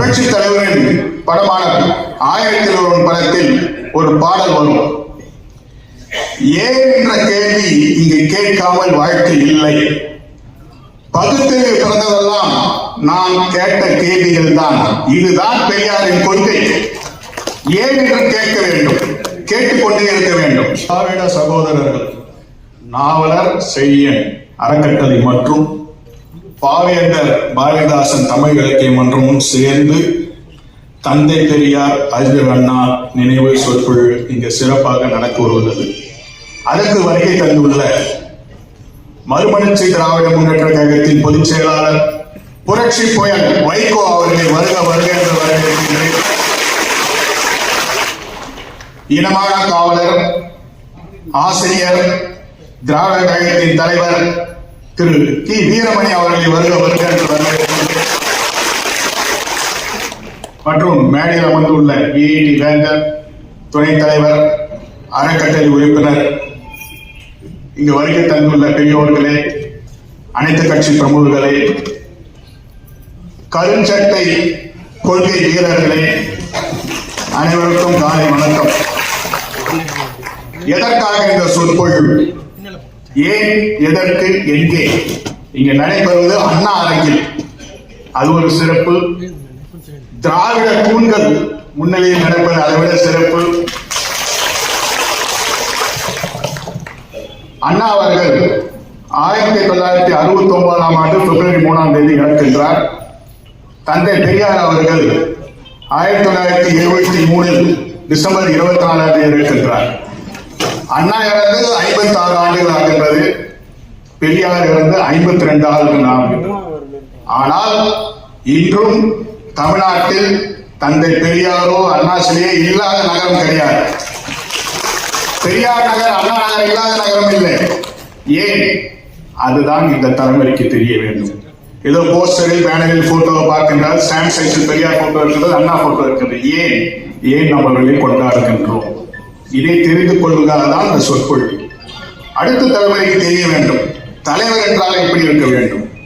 புரட்சி தலைவரின் படமான ஆயிரத்தில் ஒருவன் படத்தில் ஒரு பாடல் வரும். ஏன் என்ற கேள்வி இங்கு கேட்காமல் வாழ்க்கை இல்லை. பகுத்தறிவு பிறந்ததெல்லாம் நான் கேட்ட கேள்விகள் தான். இதுதான் பெரியாரின் கொள்கை. ஏன் என்று கேட்க வேண்டும். கேட்டுக்கொண்டே இருக்க வேண்டும். திராவிட சகோதரர்கள் நாவலர் செய்யன் அறக்கட்டளை மற்றும் பாவேந்தர் பாரதிதாசன் தமிழ் இலக்கிய மன்றமும் சேர்ந்து தந்தை பெரியார் அறிஞர் அண்ணா நினைவு சொற்பொழு இங்கு சிறப்பாக நடக்க வருகிறது அதற்கு வருகை தந்துள்ள மறுமலர்ச்சி திராவிட முன்னேற்ற கழகத்தின் பொதுச் செயலாளர் புரட்சி புயல் வைகோ அவர்களை வருக வருக என்று வரவேற்கின்றேன். இனமான காவலர் ஆசிரியர் திராவிட கழகத்தின் தலைவர் திரு டி வீரமணி அவர்களை வருக வருக என்று மற்றும் மேடையில் அமர்ந்துள்ள பிஐடி வேந்தர் துணைத் தலைவர் அறக்கட்டளை உறுப்பினர் இங்கு வருகை தந்துள்ள பெரியோர்களே அனைத்து கட்சி பிரமுகர்களே கருஞ்சட்டை கொள்கை வீரர்களே அனைவருக்கும் காலை வணக்கம். எதற்காக இந்த சொற்பொழிவு? ஏன் எதற்கு எங்கே? இங்க நடைபெறுவது அண்ணா அரங்கில் அது ஒரு சிறப்பு. திராவிட தூண்கள் முன்னிலையில் நடப்பது அதை விட சிறப்பு. அண்ணா அவர்கள் ஆயிரத்தி தொள்ளாயிரத்தி அறுபத்தி ஒன்பதாம் ஆண்டு பிப்ரவரி மூணாம் தேதி இறக்கின்றார். தந்தை பெரியார் அவர்கள் ஆயிரத்தி தொள்ளாயிரத்தி எழுபத்தி மூணில் டிசம்பர் இருபத்தி நாலாம் தேதி இருக்கின்றார் அண்ணா இறந்து ஐம்பத்தி ஆறு ஆண்டுகள் ஆகின்றது. பெரியார் இறந்து ஐம்பத்தி ரெண்டு ஆண்டுகள் ஆகின்றது. ஆனால் இன்றும் தமிழ்நாட்டில் தந்தை பெரியாரோ அண்ணாசிலேயே இல்லாத நகரம் கிடையாது பெரியார் நகர் அண்ணா நகர் இல்லாத நகரம் இல்லை. ஏன்? அதுதான் இந்த தலைமுறைக்கு தெரிய வேண்டும். ஏதோ போஸ்டரில் பேனரில் போட்டோவை பார்க்கின்றால் ஸ்டாம்ப் சைஸில் பெரியார் போட்டோ இருக்கிறது அண்ணா போட்டோ இருக்கிறது ஏன்? ஏன் நம்மளை கொண்டாடுகின்றோம்? இதை தெரிந்து கொள்வதாக தான் இந்த சொற்பொழிவு. அடுத்த தலைமுறைக்கு தெரிய வேண்டும். தலைவர் என்றால் எப்படி இருக்க வேண்டும்?